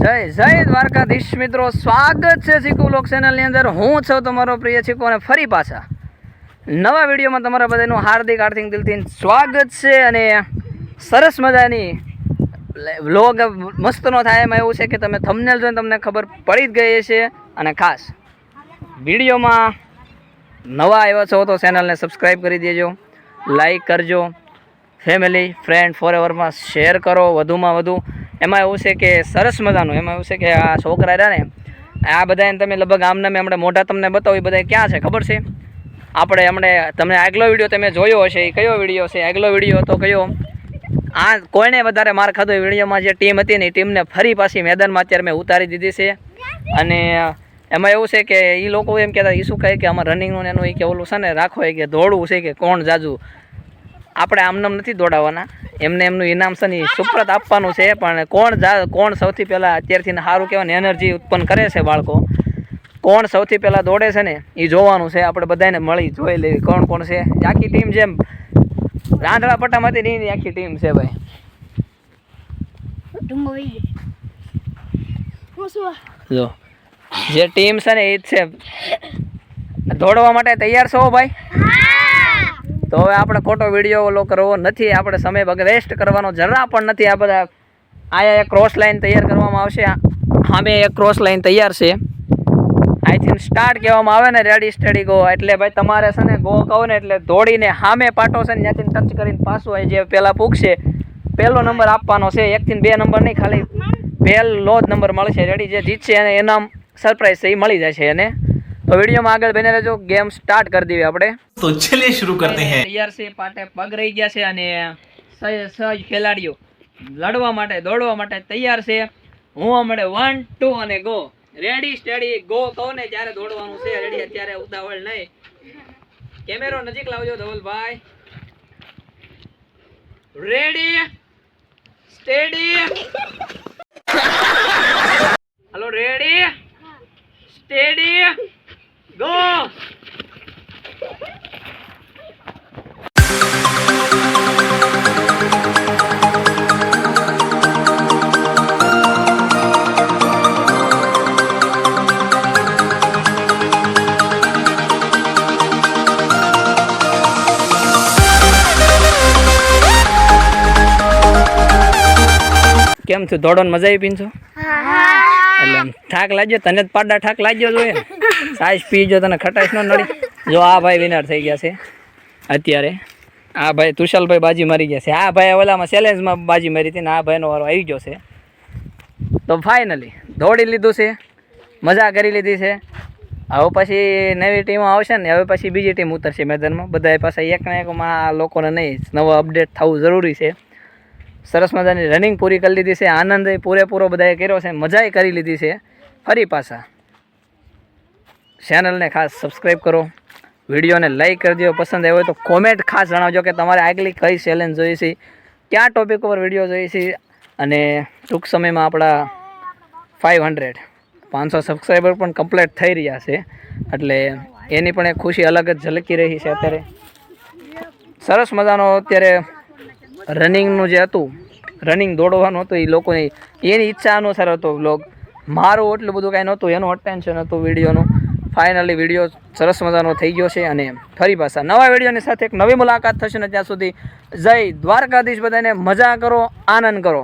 જય જય દ્વારકાધીશ મિત્રો. સ્વાગત છે ચીકુ લોક ચેનલની અંદર. હું છું તમારો પ્રિય ચીકુ અને ફરી પાછા નવા વિડીયોમાં તમારા બધાનું હાર્દિક હાર્દિક દિલથી સ્વાગત છે અને સરસ મજાની વ્લોગ મસ્તનો થાય એમાં એવું છે કે તમે થંબનેલ જોઈને તમને ખબર પડી જ ગઈ છે અને ખાસ વિડીયોમાં નવા આવ્યા છો તો ચેનલને સબસ્ક્રાઈબ કરી દેજો લાઈક કરજો ફેમિલી ફ્રેન્ડ ફોરએવરમાં શેર કરો, વધુમાં વધુ. એમાં એવું છે કે સરસ મજાનું, એમાં એવું છે કે આ છોકરા રહ્યા ને, આ બધાને તમે લગભગ આમને મેં હમણાં મોઢા તમને બતાવો, એ બધા ક્યાં છે, ખબર છે? આપણે હમણે તમને આગલો વીડિયો તમે જોયો હશે, એ કયો વીડિયો છે? આગલો વીડિયો હતો કયો? આ કોઈને વધારે માર ખાધો, એ વિડીયોમાં જે ટીમ હતી ને, એ ટીમને ફરી પાછી મેદાનમાં અત્યારે મેં ઉતારી દીધી છે. અને એમાં એવું છે કે એ લોકો એમ કહેતા એ શું કહે કે આમાં રનિંગનું એનું એ કે ઓલું છે ને, રાખો કે દોડવું છે કે કોણ જાજુ? આપણે આમનામ નથી દોડાવવાના. એમને એમનું ઇનામ છે ને સુપ્રત આપવાનું છે પણ કોણ જા કોણ સૌથી પહેલાં અત્યારથી સારું કહેવાય એનર્જી ઉત્પન્ન કરે છે બાળકો. કોણ સૌથી પહેલાં દોડે છે ને એ જોવાનું છે આપણે બધાને મળી જોઈ લેવી કોણ કોણ છે. આખી ટીમ જેમ રાંધણા પટ્ટામાંથી ની ની આખી ટીમ છે ભાઈ. જો જે ટીમ છે ને એ જ છે. દોડવા માટે તૈયાર છો ભાઈ? તો હવે આપણે ખોટો વીડિયો ઓલો કરવો નથી. આપણે સમય વગર વેસ્ટ કરવાનો જરા પણ નથી. આ બધા એક ક્રોસ લાઈન તૈયાર કરવામાં આવશે. સામે એક ક્રોસ લાઇન તૈયાર છે. આઈ થિંક સ્ટાર્ટ કહેવામાં આવે ને રેડી સ્ટડી ગો એટલે ભાઈ તમારે છે ને ગો કહો ને, એટલે દોડીને સામે પાટો છે ને, ત્યાંથી ટચ કરીને પાછું હોય જે પહેલાં પૂગશે, પહેલો નંબર આપવાનો છે. એકથી બે નંબર નહીં, ખાલી પહેલો જ નંબર મળશે. રેડી જે જીતશે એને એનામ સરપ્રાઈઝ છે એ મળી જશે એને. તો વિડીયોમાં આગળ બને રહેજો. ગેમ સ્ટાર્ટ કરી દઈએ આપણે. તો ચલીએ શરૂ કરતે હૈ. તૈયાર છે પાટે પગ રહી ગયા છે અને સહજ ખેલાડીઓ લડવા માટે દોડવા માટે તૈયાર છે. હું હમણાં વન ટુ અને ગો રેડી સ્ટેડી ગો કહો ને જ્યારે દોડવાનું છે રેડી અત્યારે ઉતાવળ નહીં. કેમેરો નજીક લાવજો ધવલભાઈ. રેડી સ્ટેડી કેમ છું? દોડવાની મજા આવી પીનছো એટલે થાક લાગ્યો? તને જ પાડા થાક લાગ્યો જોઈએ. સાઈઝ સાઈઝ પીજો તને ખટાશ ન નડી. જો આ ભાઈ વિનર થઈ ગયા છે અત્યારે. આ ભાઈ તુષાલભાઈ બાજી મારી ગયા છે. આ ભાઈ ઓલામાં ચેલેન્જમાં બાજી મારી હતી ને આ ભાઈનો વારો આવી ગયો છે. તો ફાઇનલી દોડી લીધું છે. મજા કરી લીધી છે. હવે પછી નવી ટીમો આવશે ને હવે પછી બીજી ટીમ ઉતરશે મેદાનમાં. બધા પાસે એક ને એકમાં આ લોકોને નહીં નવો અપડેટ થવું જરૂરી છે. સરસ મજાની રનિંગ પૂરી કરી લીધી છે. આનંદ એ પૂરેપૂરો બધાએ કર્યો છે. મજાએ કરી લીધી છે. ફરી પાછા. ચેનલને ખાસ સબસ્ક્રાઈબ કરો. વિડીયોને લાઈક કરજો. પસંદ આવ્યો તો કોમેન્ટ ખાસ જણાવજો કે તમારે આગલી કઈ ચેલેન્જ જોઈ છે. ક્યાં ટોપિક ઉપર વીડિયો જોઈ છે. અને ટૂંક સમયમાં આપણા ફાઇવ હંડ્રેડ પાંચસો સબસ્ક્રાઈબર પણ કમ્પ્લીટ થઈ રહ્યા છે. એટલે એની પણ એક ખુશી અલગ જ ઝલકી રહી છે અત્યારે. સરસ મજાનો અત્યારે રનિંગનું જે હતું, રનિંગ દોડવાનું હતું, એ લોકોની એની ઈચ્છા અનુસાર હતો બ્લોગ મારું એટલું બધું કાંઈ નહોતું, એનું અટેન્શન હતું વિડીયોનું. ફાઇનલી વીડિયો સરસ મજાનો થઈ ગયો છે અને ફરી પાછા નવા વિડીયોની સાથે એક નવી મુલાકાત થશે ને ત્યાં સુધી જય દ્વારકાધીશ બધાને, મજા કરો, આનંદ કરો.